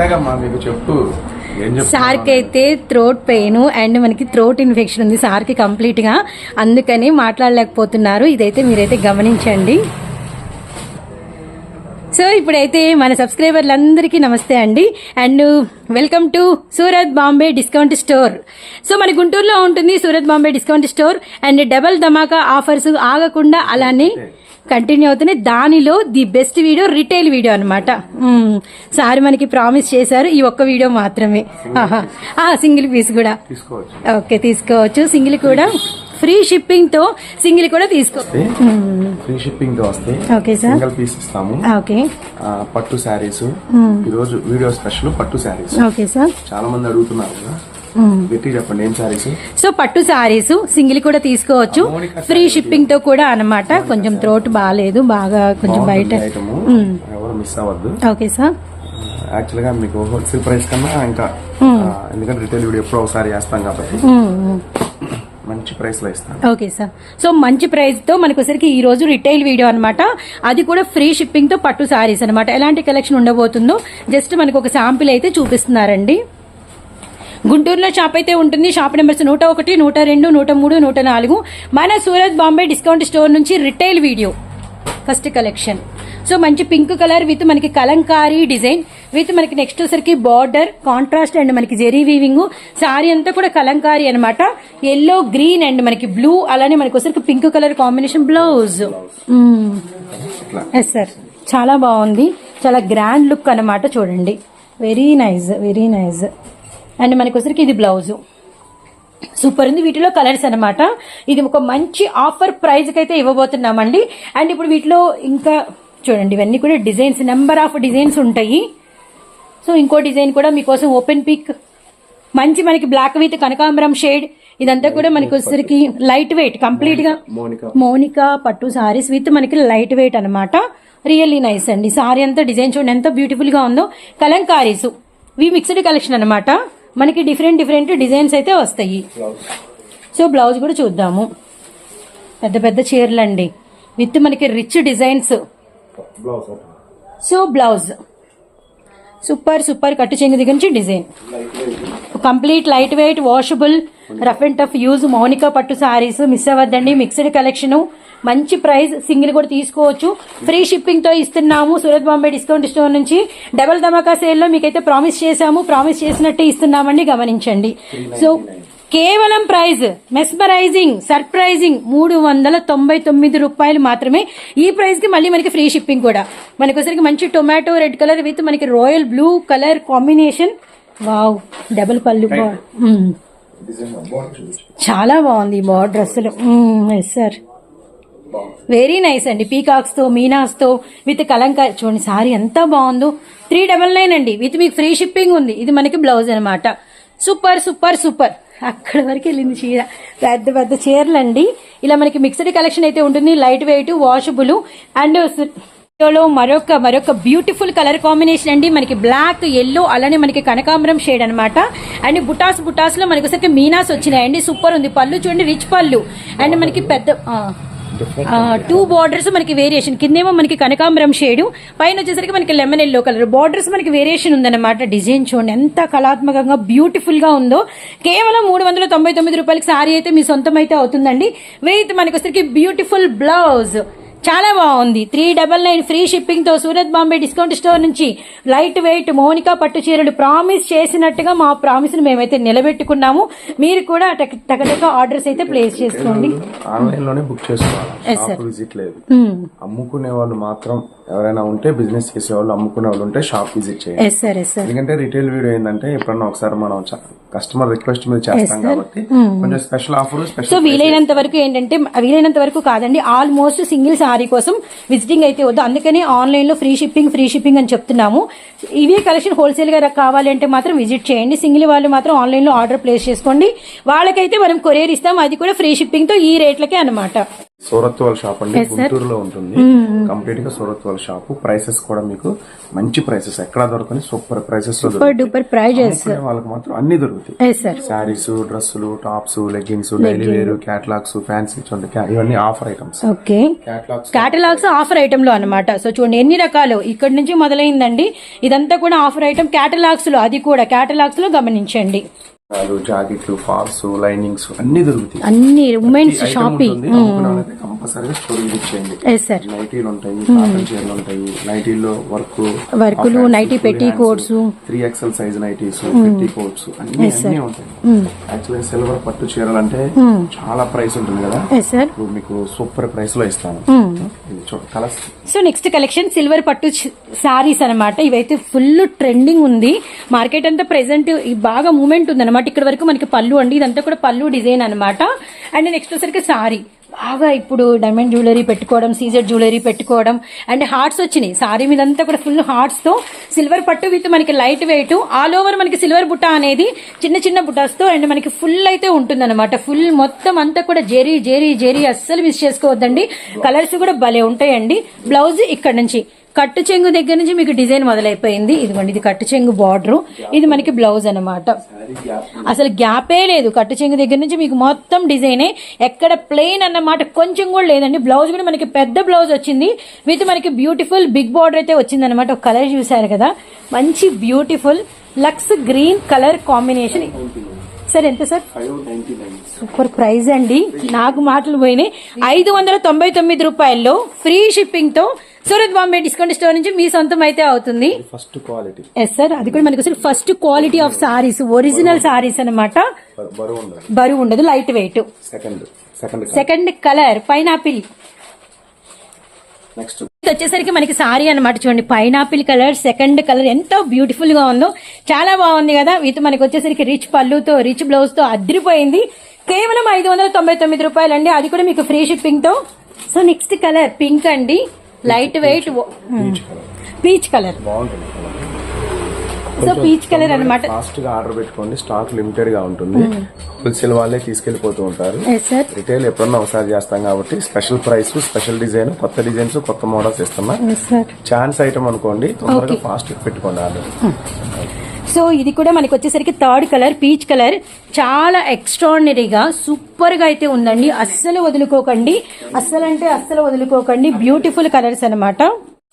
మీకు చెప్పు? సార్కి అయితే థ్రోట్ పెయిన్ అండ్ మనకి థ్రోట్ ఇన్ఫెక్షన్ ఉంది సార్కి కంప్లీట్గా అందుకని మాట్లాడలేకపోతున్నారు. ఇదైతే మీరైతే గమనించండి. సో ఇప్పుడైతే మన సబ్స్క్రైబర్లందరికీ నమస్తే అండి. And welcome to Surat Bombay discount store. So మన గుంటూరులో ఉంటుంది Surat Bombay discount store. And double dhamaka offers ఆగకుండా అలానే కంటిన్యూ అవుతున్నాయి దానిలో the best video retail video అనమాట సార్ మనకి ప్రామిస్ చేశారు ఈ ఒక్క వీడియో మాత్రమే. సింగిల్ పీస్ కూడా. తీసుకోవచ్చు. ఓకే తీసుకోవచ్చు. సింగిల్ కూడా ఫ్రీ షిప్పింగ్తో సింగిల్ కూడా తీసుకో ఫ్రీ షిప్పింగ్తో వస్తే ఓకే సార్. సింగిల్ పీస్ ఇస్తాము. ఓకే. పట్టు ఈ రోజు వీడియో స్పెషల్ పట్టు శారీస్. Okay sir. చాలా మంది అడుగుతున్నారు కదా. గట్టి చెప్పండి ఏం శారీస్ సో పట్టు సారీస్ సింగిల్ కూడా తీసుకోవచ్చు. ఫ్రీ షిప్పింగ్తో కూడా అన్నమాట. కొంచెం త్రోట్ బాగాలేదు బాగా కొంచెం బయట. ఐటమ్ ఎవరు మిస్ అవ్వద్దు. ఓకే సార్ యాక్చువల్గా మీకు హోల్సేల్ ప్రైస్ కన్నా ఇంకా ఆ, ఎందుకంటే రిటైల్ వీడియో ఎప్పుడో ఒకసారి చేస్తాం కాబట్టి మంచి ప్రైస్లో ఇస్తాం ఓకే సార్ సో మంచి ప్రైస్తో మనకు ఈ రోజు రిటైల్ వీడియో అన్నమాట. అది కూడా ఫ్రీ షిప్పింగ్తో పట్టు సారీస్ అన్నమాట. ఎలాంటి కలెక్షన్ ఉండబోతుందో జస్ట్ మనకు ఒక శాంపిల్ అయితే చూపిస్తున్నారండి. గుంటూరులో షాప్ అయితే ఉంటుంది. షాప్ నెంబర్స్ నూట ఒకటి నూట రెండు నూట మూడు నూట నాలుగు. మన సూరత్ బాంబే డిస్కౌంట్ స్టోర్ నుంచి retail video. First collection. So మంచి పింక్ కలర్ విత్ మనకి కలంకారీ డిజైన్ విత్ మనకి నెక్స్ట్ వచ్చరికి బార్డర్ కాంట్రాస్ట్ అండ్ మనకి జెరీ వీవింగ్. సారీ అంతా కూడా కలంకారీ అనమాట ఎల్లో గ్రీన్ అండ్ మనకి బ్లూ అలానే మనకి వచ్చరికి pink colour combination blouse. Yes sir చాలా బాగుంది. చాలా గ్రాండ్ లుక్ అన్నమాట చూడండి. Very nice very nice and మనకి వచ్చరికి ఇది బ్లౌజ్. సూపర్ ఉంది. వీటిలో కలర్స్ అన్నమాట. ఇది ఒక మంచి ఆఫర్ ప్రైస్కి అయితే ఇవ్వబోతున్నామండి. అండ్ ఇప్పుడు వీటిలో ఇంకా చూడండి ఇవన్నీ కూడా డిజైన్స్ నెంబర్ ఆఫ్ డిజైన్స్ ఉంటాయి. సో ఇంకో డిజైన్ కూడా మీకోసం ఓపెన్ పిక్. మంచి మనకి బ్లాక్ విత్ కనకాంబరం షేడ్. ఇదంతా కూడా మనకి వచ్చేసరికి లైట్ వెయిట్ కంప్లీట్గా మోనికా మోనికా పట్టు సారీస్ విత్ మనకి లైట్ వెయిట్ అన్నమాట. రియల్లీ నైస్ అండి. సారీ అంతా డిజైన్ చూడండి ఎంత బ్యూటిఫుల్గా ఉందో. కలంకారీస్. ఇవి మిక్స్డ్ కలెక్షన్ అన్నమాట. మనకి డిఫరెంట్ డిఫరెంట్ డిజైన్స్ అయితే వస్తాయి. సో బ్లౌజ్ కూడా చూద్దాము. పెద్ద పెద్ద చీరలు అండి. విత్ మనకి rich designs so blouse super super కట్టు చెంగు దగ్గర నుంచి design complete light weight washable rough and tough use Mounika పట్టు సారీస్ మిస్ అవ్వద్దండి. మిక్స్డ్ కలెక్షన్ మంచి ప్రైస్ సింగిల్ కూడా తీసుకోవచ్చు. ఫ్రీ షిప్పింగ్తో ఇస్తున్నాము. సూరత్ బాంబే డిస్కౌంట్ స్టోర్ నుంచి డబల్ ధమాకా సేల్లో మీకైతే ప్రామిస్ చేశాము. ప్రామిస్ చేసినట్టే ఇస్తున్నామండి. గమనించండి. సో కేవలం ప్రైజ్ మెస్మరైజింగ్ సర్ప్రైజింగ్ మూడు వందల తొంభై తొమ్మిది రూపాయలు మాత్రమే. ఈ ప్రైస్కి మళ్ళీ మనకి ఫ్రీ షిప్పింగ్ కూడా. మనకి వచ్చరికి మంచి టొమాటో రెడ్ కలర్ విత్ మనకి royal blue colour combination. Wow double pallu చాలా బాగుంది బార్డర్ అసలు ఎస్ సార్ వెరీ నైస్ అండి. పీకాక్స్తో మీనాస్తో విత్ కలంక చూడండి సారీ ఎంత బాగుందో. త్రీ డబల్ నైన్ అండి. విత్ మీకు ఫ్రీ షిప్పింగ్ ఉంది. ఇది మనకి బ్లౌజ్ అనమాట సూపర్ సూపర్ సూపర్ అక్కడ వరకు వెళ్ళింది చీర. పెద్ద పెద్ద చీరలు అండి. ఇలా మనకి మిక్స్డ్ కలెక్షన్ అయితే ఉంటుంది. లైట్ వెయిట్ వాషబుల్ అండ్లో మరొక మరొక బ్యూటిఫుల్ కలర్ కాంబినేషన్ అండి. మనకి బ్లాక్ ఎల్లో అలానే మనకి కనకాంబరం షేడ్ అనమాట అండ్ బుటాస్ బుటాస్లో మనకి వచ్చేసరికి మీనాస్ వచ్చినాయండి. సూపర్ ఉంది. పళ్ళు చూడండి రిచ్ పళ్ళు. అండ్ మనకి పెద్ద టూ బార్డర్స్ మనకి వేరియేషన్ కిందేమో మనకి కనకాంబరం షేడ్ పైన వచ్చేసరికి మనకి లెమన్ ఎల్లో కలర్ బార్డర్స్ మనకి వేరియేషన్ ఉందన్నమాట. డిజైన్ చూడండి ఎంత కళాత్మకంగా బ్యూటిఫుల్గా ఉందో. కేవలం మూడు వందల తొంభై తొమ్మిది రూపాయలకి సారీ అయితే మీ సొంతం అయితే అవుతుందండి. విత్ మనకి వచ్చేసరికి బ్యూటిఫుల్ బ్లౌజ్ చాలా బాగుంది. త్రీ డబల్ నైన్ ఫ్రీ షిప్పింగ్తో సూరత్ బాంబే డిస్కౌంట్ స్టోర్ నుంచి లైట్ వెయిట్ మోనికా పట్టు చీరలు ప్రామిస్ చేసినట్టుగా మా ప్రామిస్ని మేమైతే నిలబెట్టుకున్నాము. మీరు కూడా టక- టకటక ఆర్డర్స్ అయితే ప్లేస్ చేసుకోండి. ఆన్లైన్లోనే బుక్ చేసుకోవాలి. విజిట్ లేదు. మ్మ్. అమ్ముకునే వాళ్ళు మాత్రం ఎవరైనా ఉంటే బిజినెస్ చేసే వాళ్ళు అమ్ముకునే వాళ్ళు ఉంటే షాప్ విజిట్ చేయండి. సార్ ఎందుకంటే రిటైల్ వీడియో ఏంటంటే ఎప్పుడన్నా ఒకసారి మనం కస్టమర్ రిక్వెస్ట్ మీద చేస్తాం కాబట్టి కొంచెం స్పెషల్ ఆఫర్ సో వీలైనంత వరకు ఏంటంటే వీలైనంత వరకు కాదండి ఆల్మోస్ట్ సింగిల్ శారీ కోసం విజిటింగ్ అయితే వద్దు. అందుకని ఆన్లైన్లో ఫ్రీ షిప్పింగ్ ఫ్రీ షిప్పింగ్ అని చెప్తున్నాము. ఇవే కలెక్షన్ హోల్సేల్గా కావాలంటే కావాలి అంటే మాత్రం విజిట్ చేయండి. సింగిల్ వాళ్ళు మాత్రం ఆన్లైన్లో ఆర్డర్ ప్లేస్ చేసుకోండి. వాళ్ళకైతే మనం కొరియర్ ఇస్తాం. అది కూడా ఫ్రీ షిప్పింగ్తో ఈ రేట్లకే అనమాట సూరత్ వాళ్ళ షాప్ అండి. గుంటూరులో ఉంటుంది. కంప్లీట్గా సూరత్ వాళ్ళ షాప్. ప్రైసెస్ కూడా మీకు మంచి ప్రైసెస్. ఎక్కడ దొరకని సూపర్ ప్రైసెస్లో సూపర్ ప్రైజెస్ వాళ్ళకి మాత్రం అన్ని దొరుకుతాయి. శారీస్ డ్రెస్సులు tops leggings daily wear catalogues fancy ఇవన్నీ ఆఫర్ ఐటమ్స్. క్యాటలాగ్స్. ఆఫర్ ఐటమ్లో అనమాట సో చూడండి ఎన్ని రకాలు? ఇక్కడ నుంచి మొదలైందండి. ఇదంతా కూడా ఆఫర్ ఐటమ్ క్యాటలాగ్స్లో అది కూడా క్యాటలాగ్స్లో గమనించండి. జాకెట్లు ఫాల్స్ లైనింగ్స్ అన్ని దొరుకుతాయి. అన్ని ఉమెన్స్ షాపింగ్ కంపల్సరీగా స్టోరేజ్ ఇచ్చేయండి ఎస్ సార్ నైటీలు ఉంటాయి కాటన్ చీరలు ఉంటాయి. నైటీల్లో వర్క్ వర్కులు, nighty petticoats. Three XL size nighties petticoats అన్ని అన్ని ఉంటాయి. యాక్చువల్లీ సిల్వర్ పట్టు చీరలు అంటే చాలా ప్రైస్ ఉంటుంది కదా? ఎస్ సార్ ఇప్పుడు మీకు సూపర్ ప్రైస్లో ఇస్తాను. Colours so next collection silver పట్టు సారీస్ అన్నమాట. ఇవైతే ఫుల్ ట్రెండింగ్ ఉంది. మార్కెట్ అంతా ప్రెసెంట్ బాగా మూమెంట్ ఉంది అనమాట ఇక్కడ వరకు మనకి పళ్ళు అండి ఇదంతా కూడా పళ్ళు డిజైన్ అనమాట అండ్ నెక్స్ట్ వచ్చేసరికి సారీ. బాగా ఇప్పుడు డైమండ్ జ్యువెలరీ పెట్టుకోవడం సీజర్ జ్యువెలరీ పెట్టుకోవడం అండ్ హార్ట్స్ వచ్చినాయి. సారీ మీదంతా కూడా ఫుల్ హార్ట్స్తో సిల్వర్ పట్టు విత్ మనకి లైట్ వెయిట్ ఆల్ ఓవర్ మనకి సిల్వర్ బుట్ట అనేది చిన్న చిన్న బుట్టాస్తో అండ్ మనకి ఫుల్ అయితే ఉంటుందన్నమాట. ఫుల్ మొత్తం అంతా కూడా జెరీ జెరీ జెరీ అస్సలు మిస్ చేసుకోవద్దండి. కలర్స్ కూడా భలే ఉంటాయండి. బ్లౌజ్ ఇక్కడ నుంచి. కట్టు చెంగు దగ్గర నుంచి మీకు డిజైన్ మొదలైపోయింది. ఇదిగోండి ఇది కట్టు చెంగు బార్డర్. ఇది మనకి బ్లౌజ్ అన్నమాట. అసలు గ్యాపే లేదు. కట్టు చెంగు దగ్గర నుంచి మీకు మొత్తం డిజైనే ఎక్కడ ప్లెయిన్ అన్నమాట కొంచెం కూడా లేదండి. బ్లౌజ్ కూడా మనకి పెద్ద బ్లౌజ్ వచ్చింది. విత్ మనకి బ్యూటిఫుల్ బిగ్ బార్డర్ అయితే వచ్చింది అనమాట ఒక కలర్ చూసారు కదా. మంచి beautiful lux green colour combination. Sir ఎంత సార్? సూపర్ ప్రైజ్ అండి. నాకు మాటలు పోయినాయి. ఐదు వందల తొంభై తొమ్మిది రూపాయల్లో ఫ్రీ షిప్పింగ్తో సూరత్ బాంబే డిస్కౌంట్ స్టోర్ నుంచి మీ సొంతం అయితే అవుతుంది. ఫస్ట్ క్వాలిటీ ఎస్ సార్ అది కూడా మనకి అసలు first quality of saris original saris అన్నమాట. బరువు ఉండదు. Light weight second second colour pineapple next వచ్చేసరికి మనకి సారీ అన్నమాట చూడండి. పైనాపిల్ కలర్ సెకండ్ కలర్ ఎంతో బ్యూటిఫుల్గా ఉందో. చాలా బాగుంది కదా. విత్ మనకి వచ్చేసరికి రిచ్ పళ్ళుతో రిచ్ బ్లౌజ్తో అదిరిపోయింది కేవలం ఐదు వందల తొంభై తొమ్మిది రూపాయలు అండి అది కూడా మీకు ఫ్రీ షిప్పింగ్తో. సో నెక్స్ట్ కలర్ పింక్ అండి. లైట్ వెయిట్ పీచ్ కలర్ బాగుంటుంది సో పీచ్ కలర్ అన్నమాట. ఫాస్ట్గా ఆర్డర్ పెట్టుకోండి. స్టాక్ లిమిటెడ్గా ఉంటుంది హోల్సేల్ వాళ్ళే తీసుకెళ్ళిపోతూ ఉంటారు. రిటైల్ ఎప్పుడన్నా ఒకసారి చేస్తాం కాబట్టి స్పెషల్ ప్రైస్ స్పెషల్ డిజైన్ కొత్త డిజైన్స్ కొత్త మోడల్స్ ఇస్తున్నా ఛాన్స్ ఐటమ్ అనుకోండి. తొందరగా ఫాస్ట్ పెట్టుకోండి ఆర్డర్. సో ఇది కూడా మనకి వచ్చేసరికి థర్డ్ కలర్ పీచ్ కలర్. చాలా ఎక్స్ట్రాడినరీగా సూపర్గా అయితే ఉందండి. అస్సలు వదులుకోకండి. అస్సలు అంటే అస్సలు వదులుకోకండి. బ్యూటిఫుల్ కలర్స్ అన్నమాట.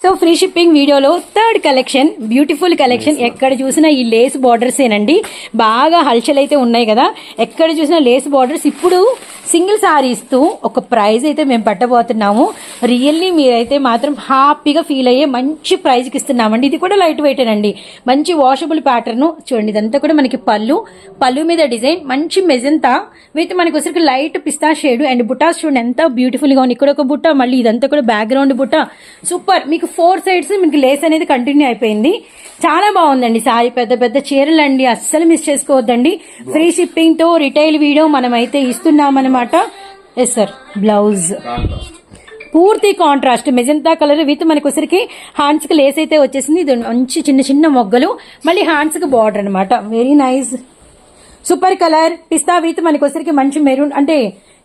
సో ఫ్రీ షిప్పింగ్ వీడియోలో థర్డ్ కలెక్షన్ బ్యూటిఫుల్ కలెక్షన్ ఎక్కడ చూసినా ఈ లేస్ బార్డర్స్ ఏనండి. బాగా హల్చల్ అయితే ఉన్నాయి కదా. ఎక్కడ చూసినా లేస్ బార్డర్స్ ఇప్పుడు సింగిల్ సారీస్తూ ఒక ప్రైజ్ అయితే మేము పెట్టబోతున్నాము. రియల్లీ మీరైతే మాత్రం హ్యాపీగా ఫీల్ అయ్యే మంచి ప్రైజ్కి ఇస్తున్నామండి. ఇది కూడా లైట్ వెయిట్ అండి మంచి వాషబుల్ ప్యాటర్న్ చూడండి ఇదంతా కూడా మనకి పళ్ళు. పళ్ళు మీద డిజైన్. మంచి మెజంతా. విత్ మనకి వచ్చరికి లైట్ పిస్తా షేడ్ అండ్ బుటాస్ చూడండి ఎంత బ్యూటిఫుల్గా ఉంది ఇక్కడ ఒక బుట్ట మళ్ళీ ఇదంతా కూడా బ్యాక్గ్రౌండ్ బుట్ట. సూపర్. మీకు ఫోర్ సైడ్స్ మీకు లేస్ అనేది కంటిన్యూ అయిపోయింది. చాలా బాగుందండి సారీ పెద్ద పెద్ద చీరలు అండి. అస్సలు మిస్ చేసుకోవద్దండి. ఫ్రీ షిప్పింగ్తో రిటైల్ వీడియో మనం అయితే ఇస్తున్నామన్నమాట. ఎస్ సార్ బ్లౌజ్ పూర్తి కాంట్రాస్ట్. మెజంతా కలర్ విత్ మనకొసరికి హ్యాండ్స్కి హ్యాండ్స్కి లేస్ అయితే వచ్చేసింది. ఇది మంచి చిన్న చిన్న మొగ్గలు. మళ్ళీ హ్యాండ్స్కి బార్డర్ అనమాట వెరీ నైస్ సూపర్ కలర్. పిస్తా విత్ మనకొసరికి మంచి మెరూన్. అంటే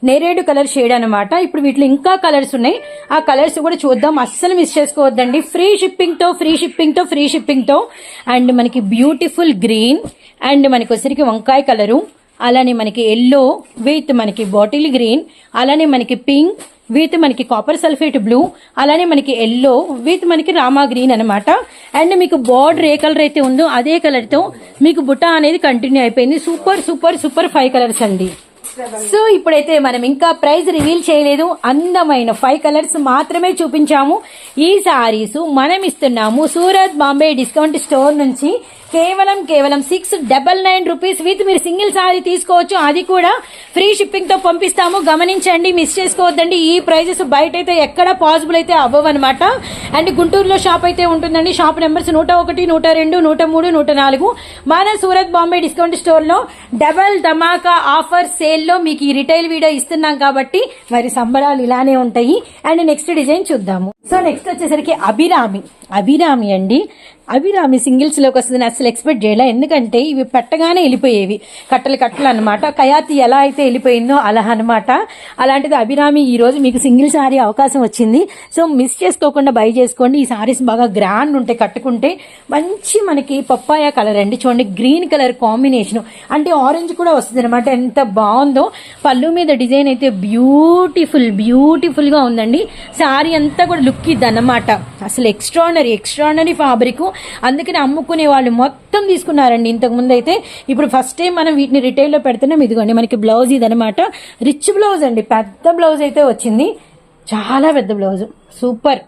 నేరేడు కలర్ షేడ్ అనమాట ఇప్పుడు వీటిలో ఇంకా కలర్స్ ఉన్నాయి. ఆ కలర్స్ కూడా చూద్దాం. అస్సలు మిస్ చేసుకోవద్దండి. ఫ్రీ షిప్పింగ్తో ఫ్రీ షిప్పింగ్తో ఫ్రీ షిప్పింగ్తో అండ్ మనకి బ్యూటిఫుల్ గ్రీన్ అండ్ మనకి వచ్చరికి వంకాయ కలరు. అలానే మనకి ఎల్లో విత్ మనకి బాటిల్ గ్రీన్ అలానే మనకి పింక్ విత్ మనకి కాపర్ సల్ఫేట్ బ్లూ అలానే మనకి ఎల్లో విత్ మనకి రామా గ్రీన్ అనమాట అండ్ మీకు బార్డర్ ఏ కలర్ అయితే ఉందో అదే కలర్తో మీకు బుట్ట అనేది కంటిన్యూ అయిపోయింది. Super super super five colours అండి. సో ఇప్పుడైతే మనం ఇంకా ప్రైస్ రివీల్ చేయలేదు. అందమైన ఫైవ్ కలర్స్ మాత్రమే చూపించాము. ఈ సారీస్ మనం ఇస్తున్నాము సూరత్ బాంబే డిస్కౌంట్ స్టోర్ నుంచి కేవలం కేవలం six double nine rupees with మీరు సింగిల్ సారీ తీసుకోవచ్చు. అది కూడా ఫ్రీ షిప్పింగ్తో పంపిస్తాము. గమనించండి మిస్ చేసుకోవద్దండి. ఈ ప్రైజెస్ బయట అయితే ఎక్కడ పాసిబుల్ అయితే అవ్వవు అనమాట అండ్ గుంటూరులో షాప్ అయితే ఉంటుందండి. షాప్ నెంబర్స్ నూట ఒకటి నూట రెండు నూట మూడు నూట నాలుగు. మన సూరత్ బాంబే డిస్కౌంట్ స్టోర్లో డబల్ ధమాకా ఆఫర్ సేల్ డిజైన్లో మీకు ఈ రిటైల్ వీడియో ఇస్తున్నాం కాబట్టి మరి సంబరాలు ఇలానే ఉంటాయి. అండ్ నెక్స్ట్ డిజైన్ చూద్దాము. సో నెక్స్ట్ వచ్చేసరికి అభిరామి. అభిరామి అండి. అభిరామి సింగిల్స్లోకి వస్తుందని అసలు ఎక్స్పెక్ట్ చేయలే. ఎందుకంటే ఇవి పెట్టగానే వెళ్ళిపోయేవి. కట్టలు కట్టలు అనమాట కయాతి ఎలా అయితే వెళ్ళిపోయిందో అలా అనమాట అలాంటిది అభిరామి ఈ రోజు మీకు సింగిల్ సారీ అవకాశం వచ్చింది. సో మిస్ చేసుకోకుండా బై చేసుకోండి. ఈ సారీస్ బాగా గ్రాండ్ ఉంటాయి కట్టుకుంటే మంచి మనకి పప్పాయ కలర్ అండి. చూడండి గ్రీన్ కలర్ కాంబినేషన్ అంటే ఆరెంజ్ కూడా వస్తుంది అనమాట ఎంత బాగుంది పళ్ళు మీద డిజైన్ అయితే బ్యూటిఫుల్ బ్యూటిఫుల్గా ఉందండి. శారీ అంతా కూడా లుక్ ఇద్ది అన్నమాట అసలు ఎక్స్ట్రానరీ ఎక్స్ట్రానరీ ఫ్యాబ్రిక్ అందుకని అమ్ముకునే వాళ్ళు మొత్తం తీసుకున్నారండి ఇంతకు ముందు అయితే. ఇప్పుడు ఫస్ట్ టైం మనం వీటిని రిటైల్లో పెడుతున్నాం. ఇదిగోండి మనకి బ్లౌజ్ ఇది అనమాట రిచ్ బ్లౌజ్ అండి. పెద్ద బ్లౌజ్ అయితే వచ్చింది. చాలా పెద్ద బ్లౌజ్ సూపర్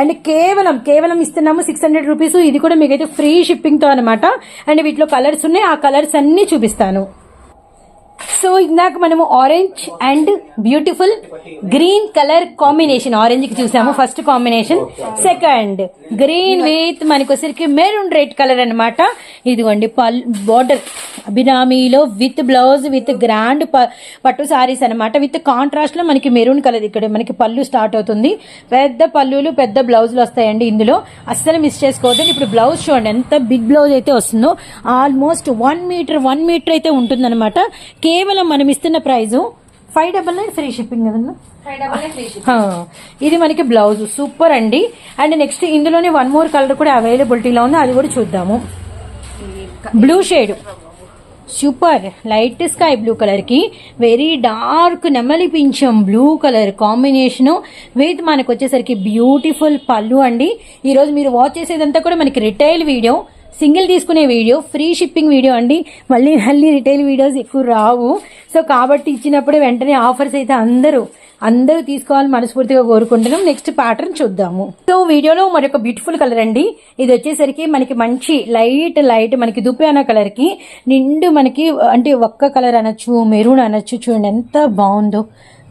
అండ్ కేవలం కేవలం ఇస్తున్నాము సిక్స్ హండ్రెడ్ రూపీస్ ఇది కూడా మీకైతే ఫ్రీ షిప్పింగ్తో అనమాట అండ్ వీటిలో కలర్స్ ఉన్నాయి. ఆ కలర్స్ అన్నీ చూపిస్తాను. సో ఇందాక మనము orange and beautiful green colour combination ఆరెంజ్కి చూసాము first combination second green with మనకి వచ్చరికి మెరూన్ రెడ్ కలర్ అనమాట ఇదిగోండి పల్ బార్డర్ అభినామీలో విత్ బ్లౌజ్ విత్ గ్రాండ్ పట్టు సారీస్ అన్నమాట. విత్ కాంట్రాస్ట్లో మనకి మెరూన్ కలర్ ఇక్కడ మనకి పళ్ళు స్టార్ట్ అవుతుంది. పెద్ద పళ్ళులు పెద్ద బ్లౌజులు వస్తాయండి ఇందులో. అస్సలు మిస్ చేసుకోవద్దండి. ఇప్పుడు బ్లౌజ్ చూడండి ఎంత బిగ్ బ్లౌజ్ అయితే వస్తుందో. Almost one metre one metre అయితే ఉంటుందన్నమాట. కేవలం మనం ఇస్తున్న price five double nine free shipping కదన్నా? ఇది మనకి బ్లౌజ్. సూపర్ అండి. అండ్ నెక్స్ట్ ఇందులోనే వన్ మోర్ కలర్ కూడా అవైలబిలిటీలో ఉంది. అది కూడా చూద్దాము. Blue shade super light sky blue కలర్కి వెరీ డార్క్ నెమలి పింఛం బ్లూ కలర్ కాంబినేషన్ విత్ మనకు వచ్చేసరికి బ్యూటిఫుల్ పళ్ళు అండి. ఈ రోజు మీరు వాచ్ చేసేదంతా కూడా మనకి రిటైల్ వీడియో సింగిల్ తీసుకునే వీడియో ఫ్రీ షిప్పింగ్ వీడియో అండి. మళ్ళీ మళ్ళీ రిటైల్ వీడియోస్ ఎక్కువ రావు. సో కాబట్టి ఇచ్చినప్పుడే వెంటనే ఆఫర్స్ అయితే అందరూ అందరూ తీసుకోవాలని మనస్ఫూర్తిగా కోరుకుంటున్నాం. నెక్స్ట్ ప్యాటర్న్ చూద్దాము. సో వీడియోలో మరొక బ్యూటిఫుల్ కలర్ అండి. ఇది వచ్చేసరికి మనకి మంచి లైట్ లైట్ మనకి దుప్పాన కలర్కి నిండు మనకి అంటే ఒక్క కలర్ అనొచ్చు మెరూన్ అనొచ్చు చూడండి ఎంత బాగుందో.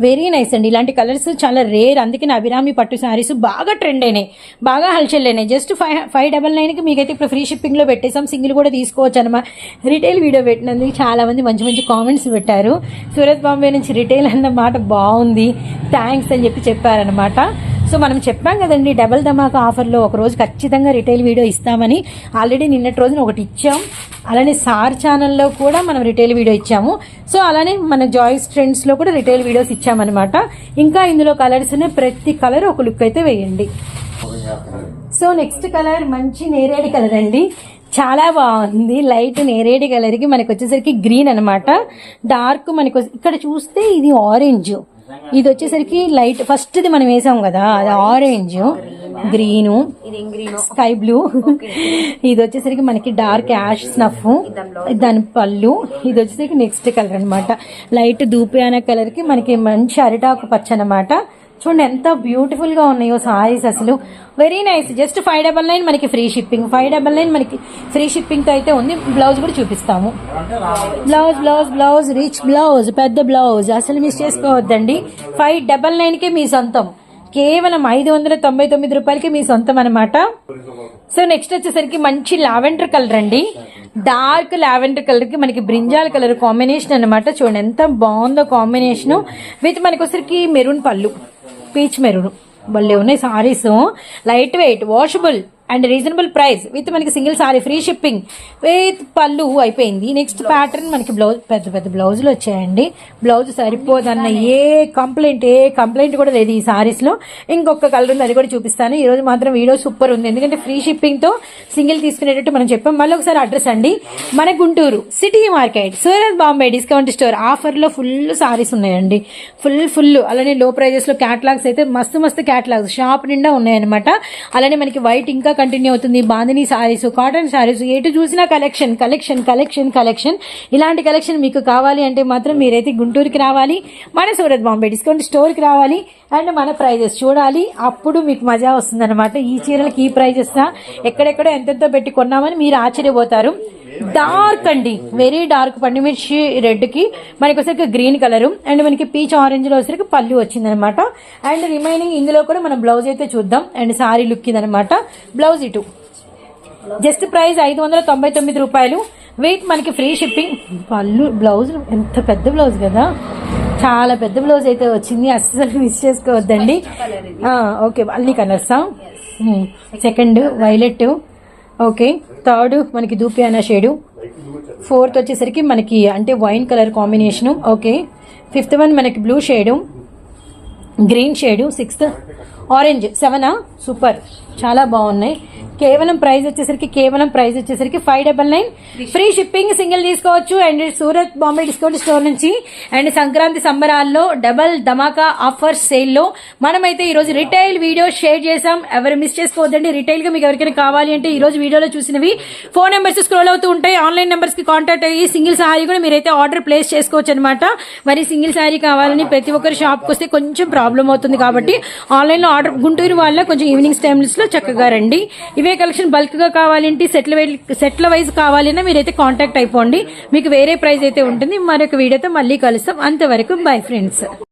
వెరీ నైస్ అండి. ఇలాంటి కలర్స్ చాలా రేర్ అందుకే నా అభిరామి పట్టు శారీస్ బాగా ట్రెండ్ అయినాయి. బాగా హల్చల్ అయినాయి. జస్ట్ ఫైవ్ ఫైవ్ డబల్ నైన్కి మీకైతే ఇప్పుడు ఫ్రీ షిప్పింగ్లో పెట్టేసాం సింగిల్ కూడా తీసుకోవచ్చు అనమాట రిటైల్ వీడియో పెట్టినందుకు చాలామంది మంచి మంచి కామెంట్స్ పెట్టారు. సూరత్ బాంబే నుంచి రిటైల్ అన్న మాట బాగుంది. థ్యాంక్స్ అని చెప్పి చెప్పారనమాట సో మనం చెప్పాం కదండి డబల్ ధమాకా ఆఫర్లో ఒక రోజు ఖచ్చితంగా రిటైల్ వీడియో ఇస్తామని. ఆల్రెడీ నిన్నటి రోజున ఒకటి ఇచ్చాం. అలానే సార్ ఛానల్లో కూడా మనం రిటైల్ వీడియో ఇచ్చాము. సో అలానే మన జాయిస్ ట్రెండ్స్లో కూడా రిటైల్ వీడియోస్ ఇచ్చామన్నమాట. ఇంకా ఇందులో కలర్స్ ప్రతి కలర్ ఒక లుక్ అయితే వేయండి. సో నెక్స్ట్ కలర్ మంచి నేరేడు కలర్ అండి. చాలా బాగుంది. లైట్ నేరేడు కలర్కి మనకు వచ్చేసరికి గ్రీన్ అనమాట డార్క్ మనకు ఇక్కడ చూస్తే ఇది ఆరెంజ్. ఇది వచ్చేసరికి లైట్ ఫస్ట్ ది మనం వేసాం కదా అది ఆరెంజ్ గ్రీన్ స్కై బ్లూ. ఇది వచ్చేసరికి మనకి డార్క్ యాష్ స్నఫ్ దాని పళ్ళు. ఇది వచ్చేసరికి నెక్స్ట్ కలర్ అన్నమాట. లైట్ దూపియాన కలర్కి మనకి మంచి అరిటాకు పచ్చ అన్నమాట. చూడండి ఎంత బ్యూటిఫుల్గా ఉన్నాయో సారీస్ అసలు. Very nice just five double nine మనకి free shipping five double nine మనకి ఫ్రీ షిప్పింగ్తో అయితే ఉంది. బ్లౌజ్ కూడా చూపిస్తాము. Blouse blouse blouse rich blouse పెద్ద బ్లౌజ్ అసలు మిస్ చేసుకోవద్దండి. ఫైవ్ డబల్ నైన్కే మీ సొంతం. కేవలం ఐదు వందల తొంభై తొమ్మిది రూపాయలకి మీ సొంతం అనమాట సో నెక్స్ట్ వచ్చేసరికి మంచి లావెండర్ కలర్ అండి డార్క్ లావెండర్ కలర్కి మనకి బ్రింజాల్ కలర్ కాంబినేషన్ అన్నమాట. చూడండి ఎంత బాగుందో కాంబినేషన్. విత్ మనకి వచ్చరికి మెరూన్ పళ్ళు. Peach maroon. భలే ఉన్నాయి saris. Light weight washable. And reasonable price with మనకి single sari free shipping with పళ్ళు అయిపోయింది. నెక్స్ట్ ప్యాటర్న్ మనకి బ్లౌజ్ పెద్ద పెద్ద బ్లౌజులు వచ్చాయండి. బ్లౌజ్ సరిపోదన్న ఏ కంప్లైంట్ ఏ కంప్లైంట్ కూడా లేదు ఈ సారీస్లో. ఇంకొక కలర్ ఉంది అది కూడా చూపిస్తాను. ఈ రోజు మాత్రం వీడియో సూపర్ ఉంది. ఎందుకంటే ఫ్రీ షిప్పింగ్తో సింగిల్ తీసుకునేటట్టు మనం చెప్పాం. మళ్ళీ ఒకసారి అడ్రస్ అండి. మన Guntur city market Surat Bombay discount store ఆఫర్లో ఫుల్ సారీస్ ఉన్నాయండి. ఫుల్ ఫుల్ అలానే లో ప్రైజెస్లో క్యాటలాగ్స్ అయితే మస్తు మస్తు క్యాటలాగ్స్ షాప్ నిండా ఉన్నాయన్నమాట. అలానే మనకి వైట్ ఇంకా కంటిన్యూ అవుతుంది. బాందిని సారీస్ కాటన్ సారీస్ ఎటు చూసినా కలెక్షన్ కలెక్షన్ కలెక్షన్ కలెక్షన్ ఇలాంటి కలెక్షన్ మీకు కావాలి అంటే మాత్రం మీరైతే గుంటూరుకి రావాలి. మన సూరత్ బాంబే డిస్కౌంట్ స్టోర్కి రావాలి. అండ్ మన ప్రైజెస్ చూడాలి. అప్పుడు మీకు మజా వస్తుంది ఈ చీరలకి ఈ ప్రైజెస్ ఎక్కడెక్కడ ఎంతెంతో పెట్టి కొన్నామని మీరు ఆశ్చర్యపోతారు. డార్క్ అండి. Very dark. పండుమిర్చి రెడ్కి మనకి వచ్చరికి గ్రీన్ కలర్. అండ్ మనకి పీచ్ ఆరెంజ్లో వచ్చరికి పళ్ళు వచ్చింది అనమాట అండ్ రిమైనింగ్ ఇందులో కూడా మనం బ్లౌజ్ అయితే చూద్దాం. అండ్ సారీ లుక్ ఇదనమాట. బ్లౌజ్ ఇటు. జస్ట్ ప్రైస్ ఐదు వందల తొంభై తొమ్మిది రూపాయలు. వెయిట్ మనకి ఫ్రీ షిప్పింగ్. పళ్ళు బ్లౌజ్ ఎంత పెద్ద బ్లౌజ్ కదా. చాలా పెద్ద బ్లౌజ్ అయితే వచ్చింది. అస్సలు మిస్ చేసుకోవద్దండి. ఓకే. అన్ని కలర్సా? Second violet. ఓకే థర్డ్ మనకి దూపియానా షేడు. ఫోర్త్ వచ్చేసరికి మనకి అంటే wine colour combination. Okay fifth one మనకి blue shade. Green shade sixth. Orange సెవెనా? Super. చాలా బాగున్నాయి. కేవలం ప్రైస్ వచ్చేసరికి కేవలం ప్రైస్ వచ్చేసరికి five double nine free shipping single తీసుకోవచ్చు. And Surat Bombay discount store నుంచి అండ్ సంక్రాంతి సంబరాల్లో డబల్ ధమాకా ఆఫర్ సేల్లో మనమైతే ఈ రోజు రిటైల్ వీడియో షేర్ చేసాం ఎవరు మిస్ చేసుకోవద్దండి రిటైల్గా మీకు ఎవరికైనా కావాలి అంటే ఈ రోజు వీడియోలో చూసినవి. ఫోన్ నెంబర్స్ స్క్రోల్ అవుతూ ఉంటాయి. ఆన్లైన్ నెంబర్స్కి కాంటాక్ట్ అయ్యి సింగిల్ సారీ కూడా మీరైతే ఆర్డర్ ప్లేస్ చేసుకోవచ్చు అనమాట మరి సింగిల్ సారీ కావాలని ప్రతి ఒక్కరు షాప్కి వస్తే కొంచెం ప్రాబ్లం అవుతుంది కాబట్టి ఆన్లైన్లో ఆర్డర్ గుంటూరు వాళ్ళ కొంచెం ఈవినింగ్ టైమ్స్ లో చక్కగా రండి. ఇవే కలెక్షన్ బల్క్గా కావాలంటే? సెట్ల సెట్ల వైజ్ కావాలన్నా మీరైతే కాంటాక్ట్ అయిపోండి. మీకు వేరే ప్రైస్ అయితే ఉంటుంది. మరొక వీడియోతో మళ్ళీ కలుస్తాం. అంతవరకు బై ఫ్రెండ్స్.